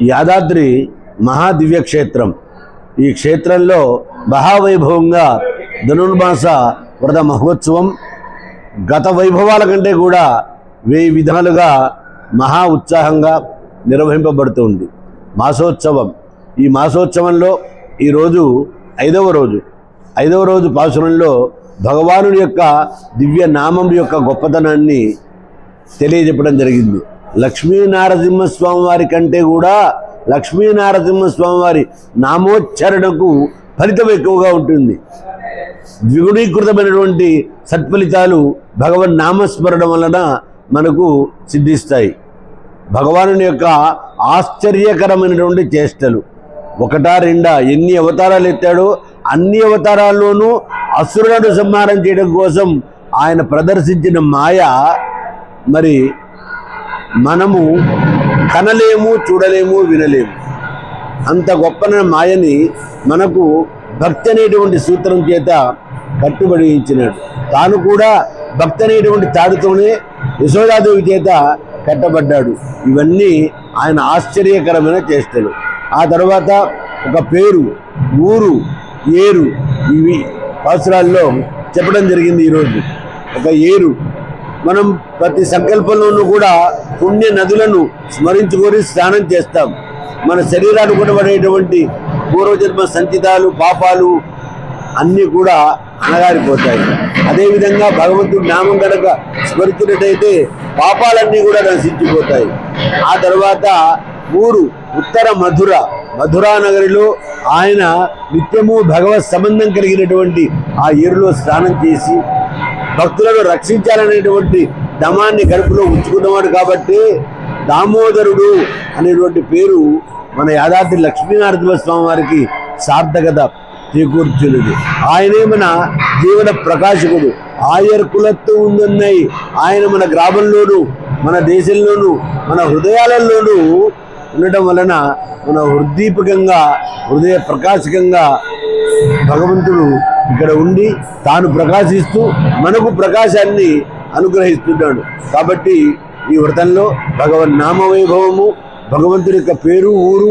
యాదాద్రి మహాదివ్యక్షేత్రం ఈ క్షేత్రంలో మహావైభవంగా ధనుర్మాస వ్రత మహోత్సవం గత వైభవాల కంటే కూడా వెయ్యి విధాలుగా మహా ఉత్సాహంగా నిర్వహింపబడుతుంది. మాసోత్సవం. ఈ మాసోత్సవంలో ఈరోజు ఐదవ రోజు. ఐదవ రోజు పాసురంలో భగవానుడి యొక్క దివ్య నామం యొక్క గొప్పతనాన్ని తెలియజెప్పడం జరిగింది. లక్ష్మీనారసింహస్వామి వారి కంటే కూడా లక్ష్మీనారసింహస్వామి వారి నామోచ్చరణకు ఫలితం ఎక్కువగా ఉంటుంది. ద్విగుణీకృతమైనటువంటి సత్ఫలితాలు భగవన్ నామస్మరణ వలన మనకు సిద్ధిస్తాయి. భగవానుని యొక్క ఆశ్చర్యకరమైనటువంటి చేష్టలు. ఒకటా రెండా ఎన్ని అవతారాలు ఎత్తాడో అన్ని అవతారాల్లోనూ అసురులను సంహారం చేయడం కోసం ఆయన ప్రదర్శించిన మాయ మరి మనము కనలేము చూడలేము వినలేము. అంత గొప్పన మాయని మనకు భక్తి అనేటువంటి సూత్రం చేత కట్టుబడి ఇచ్చినాడు తాను కూడా భక్తి అనేటువంటి తాడుతోనే యశోదాదేవి చేత కట్టబడ్డాడు. ఇవన్నీ ఆయన ఆశ్చర్యకరమైన చేష్టలు. ఆ తర్వాత ఒక పేరు ఊరు ఏరు ఇవి పాసురాల్లో చెప్పడం జరిగింది ఈరోజు. ఒక ఏరు మనం ప్రతి సంకల్పంలోనూ కూడా పుణ్య నదులను స్మరించుకొని స్నానం చేస్తాం. మన శరీరాన్ని కూడా పడేటువంటి పూర్వజన్మ సంచితాలు పాపాలు అన్నీ కూడా అణగారిపోతాయి అదేవిధంగా భగవంతుడి నామం కనుక స్మరించినట్టయితే పాపాలన్నీ కూడా నశించిపోతాయి. ఆ తర్వాత ఊరు ఉత్తర మధుర మధురా నగరిలో ఆయన నిత్యము భగవత్ సంబంధం కలిగినటువంటి ఆ ఏరులో స్నానం చేసి భక్తులను రక్షించాలనేటువంటి దమాన్ని గడుపులో ఉంచుకున్నవాడు కాబట్టి దామోదరుడు అనేటువంటి పేరు మన యాదాద్రి లక్ష్మీనారసింహ స్వామి వారికి సార్థకత చేకూర్చున్నది ఆయనే మన జీవన ప్రకాశకుడు. ఆయర్ కులత్తు ఉందన్నాయి ఆయన మన గ్రామంలోనూ మన దేశంలోనూ మన హృదయాలలోనూ ఉండటం వలన మన హృద్దీపకంగా హృదయ ప్రకాశకంగా భగవంతుడు ఇక్కడ ఉండి తాను ప్రకాశిస్తూ మనకు ప్రకాశాన్ని అనుగ్రహిస్తున్నాడు. కాబట్టి ఈ వ్రతంలో భగవన్ నామ వైభవము భగవంతుడి యొక్క పేరు ఊరు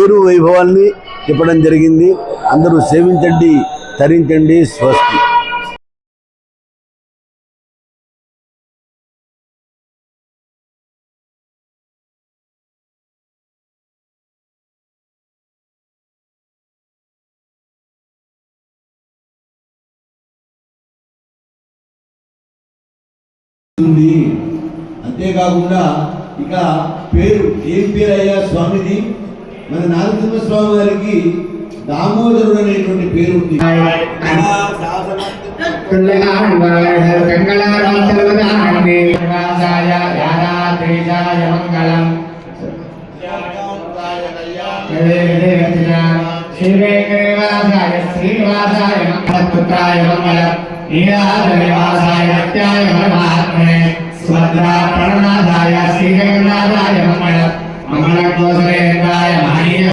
ఏరు వైభవాన్ని చెప్పడం జరిగింది. అందరూ సేవించండి తరించండి స్వస్తి. ఉంది అంతేకాకుండా ఇక పేరు ఏం పేరు అయ్యా స్వామిది మన నారసింహ స్వామి వారికి దామోదరుడు అనేటువంటి పేరు ఉంది మంగళం श्रीवेंकटेवासाय श्रीनिवासाय भगवत्पुत्राय मंगल नीलाद्रिवासाय नित्याय परमात्मने स्वद्राप्रणनाथाय श्रीजगन्नाथाय मंगल मंगलकोसरेन्द्राय महनीय